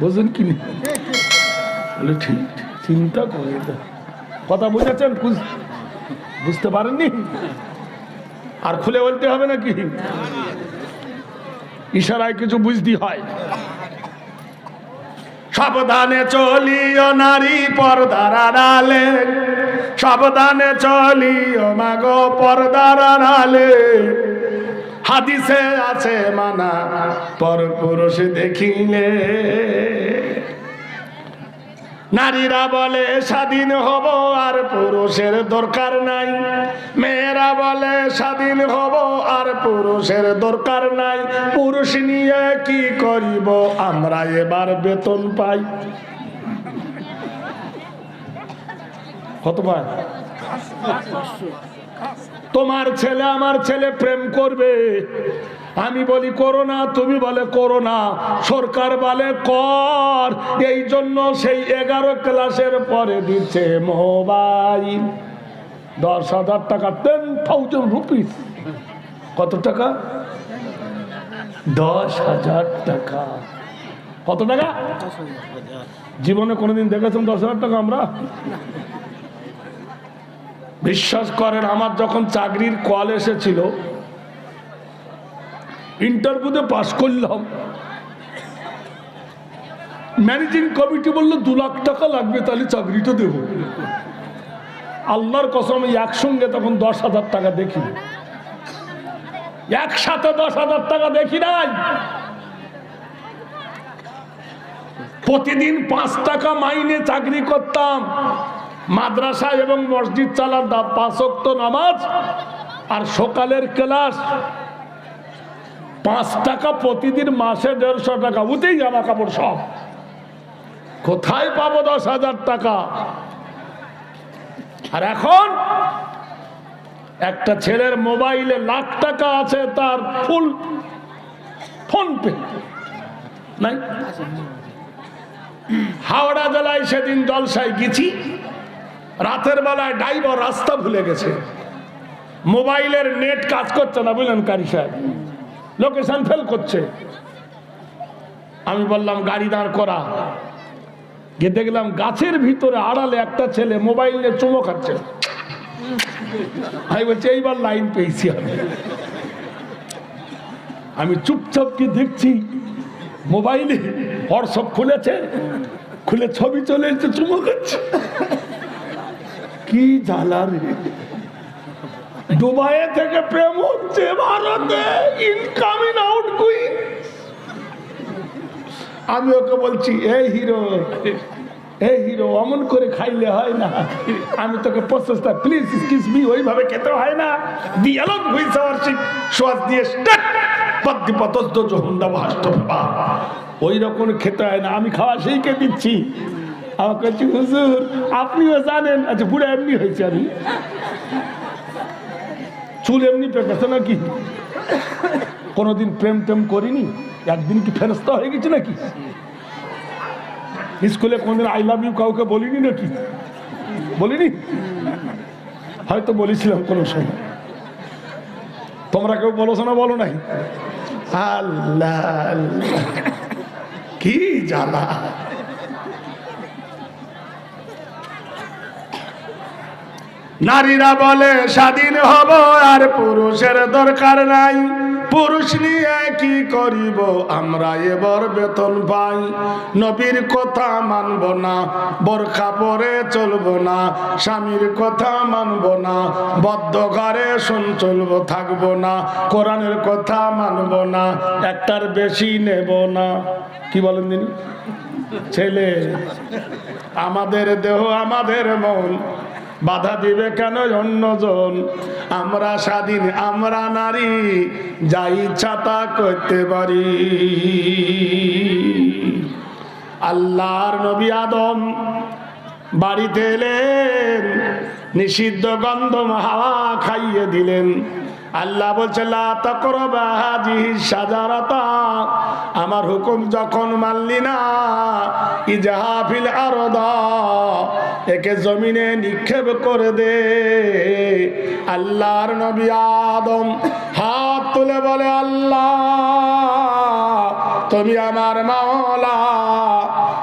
বুঝলেন কি ঠিক, চিন্তা করে কথা বুঝেছেন? বুঝতে পারেননি? আর খুলে বলতে হবে নাকি? ইশারায় কিছু বুঝতে হয়। সাবধানে চলিও নারী পর্দার আড়ালে। সাবধানে চলিও মাগো পর্দার আড়ালে। হাদিসে আছে মানা পর পুরুষ দেখিলে। নারীরা বলে, স্বাধীন হব আর পুরুষের দরকার নাই। মেয়েরা বলে, স্বাধীন হব আর পুরুষের দরকার নাই। পুরুষ নিয়ে কি করিব, আমরা এবার বেতন পাই। কত পায়? তোমার ছেলে আমার ছেলে প্রেম করবে। আমি বলি করো না তুমি বলে করো না সরকার বলে কর। এই জন্য সেই এগারো ক্লাসের পরে দিচ্ছে মোবাইল। দশ হাজার টাকা টেন থাউজেন্ড রুপিস কত টাকা? দশ হাজার টাকা। কত টাকা? জীবনে কোনোদিন দেখেছেন দশ হাজার টাকা আমরা? বিশ্বাস করেন, আমার যখন চাকরির কল এসেছিল ইন্টারভিউতে পাশ করলাম। ম্যানেজিং কমিটি বলল, দু লাখ টাকা লাগবে, তাহলে চাকরিটা দেব। আল্লাহর কসম একসঙ্গে তখন দশ হাজার টাকা দেখি একসাথে দশ হাজার টাকা দেখি নাই। প্রতিদিন পাঁচ টাকা মাইনে চাকরি করতাম। মাদ্রাসা এবং মসজিদ চালার দা পাঁচক্ত নামাজ আর সকালের ক্লাস। পাঁচ টাকা প্রতিদিন মাসে দেড়শো টাকা উঠেই জামা কাপড় সব। কোথায় পাবো দশ হাজার টাকা? আর এখন একটা ছেলের মোবাইলে লাখ টাকা আছে, তার ফুল ফোন পে নাই? হাওড়া জেলায় সেদিন জলসায় গেছি। রাতের বেলায় ড্রাইভার রাস্তা ভুলে গেছে। মোবাইলের নেট কাজ করছে না, বুঝলেন, কারি সাহেব? লোকেশন ফেল করছে। আমি বললাম, গাড়ি দাঁড় করা। গিয়ে দেখলাম, গাছের ভিতরে আড়ালে একটা ছেলে মোবাইল নিয়ে চুমো খাচ্ছে। আমি বলছি, এইবার লাইন পেয়েছি আমি। আমি চুপচাপ কি দেখছি, মোবাইলে হোয়াটসঅ্যাপ খুলেছে, খুলে ছবি চলে এসেছে, চুমো খাচ্ছে। কি জ্বালা রে? দুবাইয়ে থেকে প্রেম হচ্ছে ভারতে ইনকামিং আউট কুইন আমি ওকে বলছি এই হিরো এই হিরো, অমন করে খাইলে হয় না। আমি তোকে প্রসেসটা প্লিজ কিস মি ওইভাবে খেতে হয় না। The Allen whiz our ship শ্বাস দিয়ে স্টার্ট। পদ্দি পতস্ত জহন্দা ভাষ্ট ওই রকম খেতে হয় না, আমি খাওয়া সেইকে দিচ্ছি। আমাকে বলছি, হুজুর, আপনিও জানেন আচ্ছা পুরো এমনি হয়েছে আমি। চুল এমনি পেকেছে নাকি? কোনোদিন প্রেম টেম করিনি? একদিন কি ফেরস্তা হয়ে গেছে নাকি? স্কুলে কোনদিন আই লাভ ইউ কাউকে বলিনি নাকি? বলিনি? হয়তো বলেছিলাম কোনো সময়। তোমরা কেউ বলোছো না, বলো নাই? আল্লাহ। কি জ্বালা। নারীরা বলে, স্বাধীন হব আর পুরুষের দরকার নাই। পুরুষ নিয়ে কি করিব? আমরা এবার বেতন পাই। নবীর কথা মানব না, বোরখা পরে চলব না, স্বামীর কথা মানব না, বদ্ধ ঘরে শুন চলব থাকব না, কোরআনের কথা মানব না, একটার বেশি নেব না। কি বলেন দিন ছেলে, আমাদের দেহ আমাদের মন বাধা দিবে কেন অন্যজন? আমরা স্বাধীন, আমরা নারী, যা ইচ্ছা তা করতে পারি। আল্লাহর নবী আদম বাড়িতে এলেন, নিষিদ্ধ গন্ধম হাওয়া খাইয়ে দিলেন। আল্লাহ বলছে সাজারাতা আমার হুকুম যখন মানলি না একে জমিনে নিক্ষেপ করে দে। আল্লাহর নবী আদম হাত তুলে বলে, আল্লাহ, তুমি আমার মাওলা।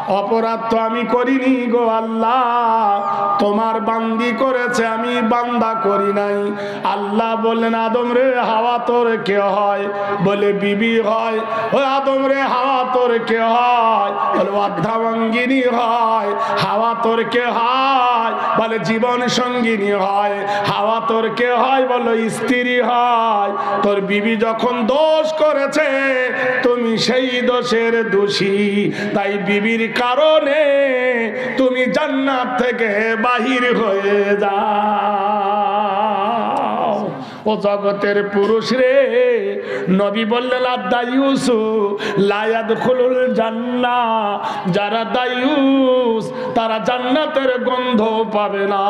অপরাধ তো আমি করিনি গো আল্লাহ। তোমার বান্দি করেছে আমি, বান্দা করি নাই। আল্লাহ বললেন, আদম রে, হাওয়া তোর কে হয়? বলে, বিবি হয়। ও আদম রে, হাওয়া তোর কে হয়? বলে অর্ধাঙ্গিনী হয়। হাওয়া তোর কে হয়? বলে, জীবন সঙ্গিনী হয়। হাওয়া তোর কে হয়? বলো, স্ত্রী হয়। তোর বিবি যখন দোষ করেছে তুমি সেই দোষের দোষী। তাই বিবির কারণে তুমি জান্নাত থেকে বাহির হয়ে যাও। ও জগতের পুরুষ রে, নবী বললেন আদায়ুস লায়াদ খুলুল জান্না যারা দায়ুস তারা জান্নাতের গন্ধ পাবে না।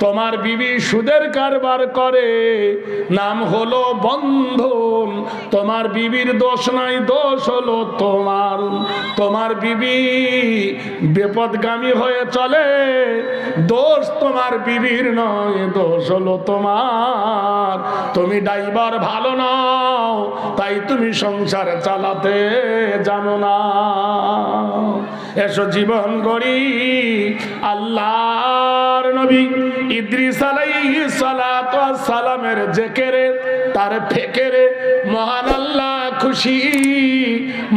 তোমার বিবি সুদের কারবার করে, নাম হলো বন্ধন। তোমার বিবির দোষ নাই, দোষ হলো তোমার। তোমার বিবি বিপদগামী হয়ে চলে, দোষ তোমার বিবির নয়, দোষ হলো তোমার। তুমি ড্রাইভার ভালো নাও, তাই তুমি সংসার চালাতে জানো না। এসো জীবন গড়ি। আল্লাহর নবী ইদ্রিস সালামের জেকেরে, তার ফেকেরে মহান আল্লাহ খুশি।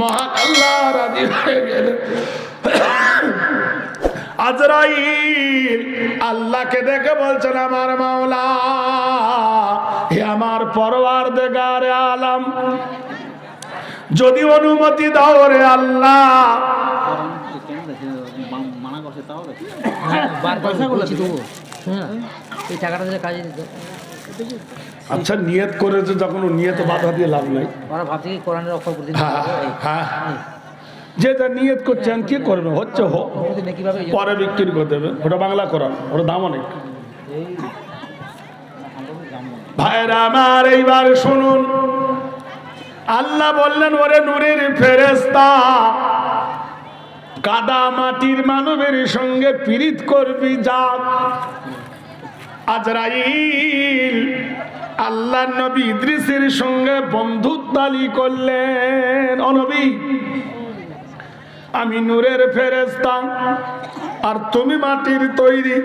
মহান আল্লাহ রাজি হয়ে গেলেন। আজরাইল আল্লাহকে দেখে বলছেন, আমার মাওলা, হে আমার পরওয়ার দেগারে আলাম, যদি অনুমতি দাও রে আল্লাহ মানা করছে তাও দেখি বার করে বলছি তবু শোনো না এই টাকাটা দিলে কাজে দিত আচ্ছা নিয়ত করেছে যখন ও নিয়ত বাধা দিয়ে লাভ নাই। ওরা ভাবছে কি কোরআনের অক্ষর করতে হ্যাঁ হ্যাঁ যেটা নিয়ত করছেন কি করবে? হচ্ছে হোক পরে বিক্রি করে দেবে ওটা বাংলা করান ওটা দাম অনেক। ভাইরা আমার এইবার শুনুন। আল্লাহ বললেন ওরে নূরের ফেরেস্তা কাদা মাটির মানবের সঙ্গে পীড়িত করবি যা আজরাইল, আল্লাহ নবী ইদ্রিসের সঙ্গে বন্ধুত্বালি করলেন। অনবী আমি নূরের ফেরেস্তা আর তুমি মাটির তৈরি।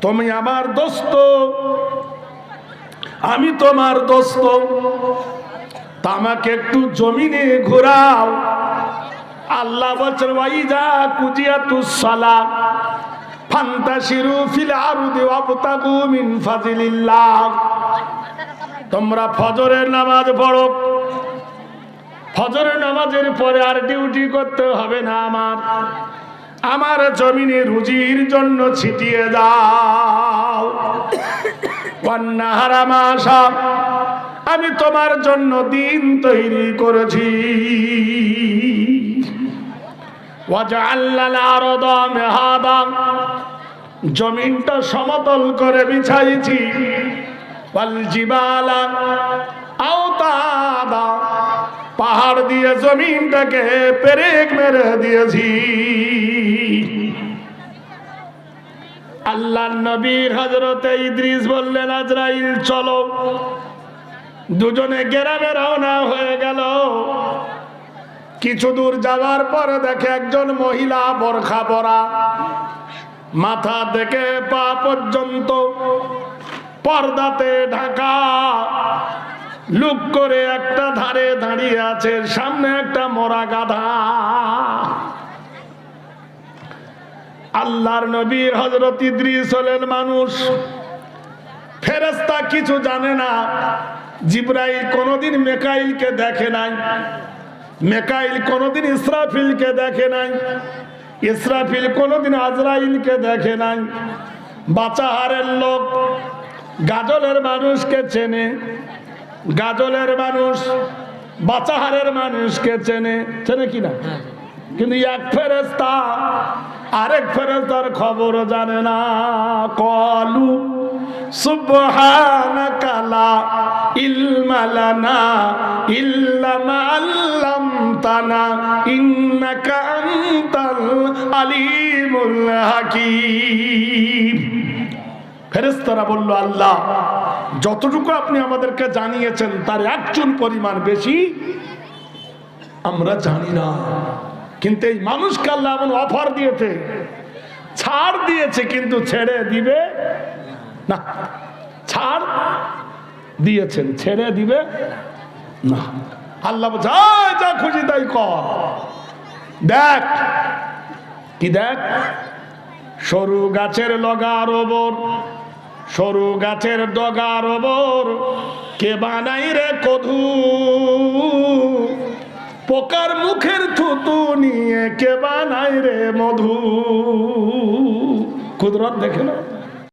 তুমি আমার দোস্ত। আমি তোমার দোস্ত। তা আমাকে একটু জমিনে ঘোরাও। আল্লাহ বলছেন তোমরা ফজরের নামাজ পড়ো। ফজরের নামাজের পরে আর ডিউটি করতে হবে না আমার। আমার জমিনে রুজির জন্য ছিটিয়ে দাও। কন্যাহারা মাসা আমি তোমার জন্য দিন তৈরি করেছি। জমিনটা সমতল করে বিছাইছি। পাহাড় দিয়ে জমিনটাকে পেরেক মেরে দিয়েছি। আল্লাহ নবী হজরতে ইদ্রিস বললেন, আজরাইল চলো। দুজনে গ্রামে রওনা হয়ে গেল। কিছু দূর যাওয়ার পরে দেখে একজন মহিলা বরখা পরা। মাথা থেকে পা পর্যন্ত পর্দাতে ঢাকা। লুক করে একটা ধারে দাঁড়িয়ে আছে, সামনে একটা মরা গাধা। আল্লাহর নবী হজরত ইদ্রিস হলেন মানুষ। ফেরেস্তা কিছু জানে না, জিব্রাইল কোনোদিন মেকাইলকে দেখে নাই। মেকাইল কোনোদিন ইসরাফিলকে দেখে নাই। ইসরাফিল কোনোদিন আজরাইলকে দেখে নাই। বাচাহারের লোক গাজলের মানুষকে চেনে। গাজলের মানুষ বাচাহারের মানুষকে চেনে। চেনে কিনা কিন্তু এক ফেরেস্তা আরেক ফেরেস্তার খবর জানে না। কলু সুবহানাকা লা ইলমা লানা ইল্লা মা আল্লামতানা ইন্নাকা আনতাল আলিমুল হাকীম। ফেরেস্তারা বলল, আল্লাহ, যতটুকু আপনি আমাদেরকে জানিয়েছেন, তার একজন পরিমাণ বেশি আমরা জানি না। কিন্তু এই মানুষকে আল্লাহ এমন অফার দিয়েছে, ছাড় দিয়েছে, কিন্তু ছেড়ে দিবে না ছাড় দিয়েছেন ছেড়ে দিবে না। আল্লাহ বলছে, "আয়, যা খুশি তাই কর। দেখ কি দেখ? সরু গাছের লগার ওবর সরু গাছের ডগার ওবর কে বানাই রে কধু পোকার মুখের থুতু নিয়ে কে বানাই রে মধু? কুদরত দেখে না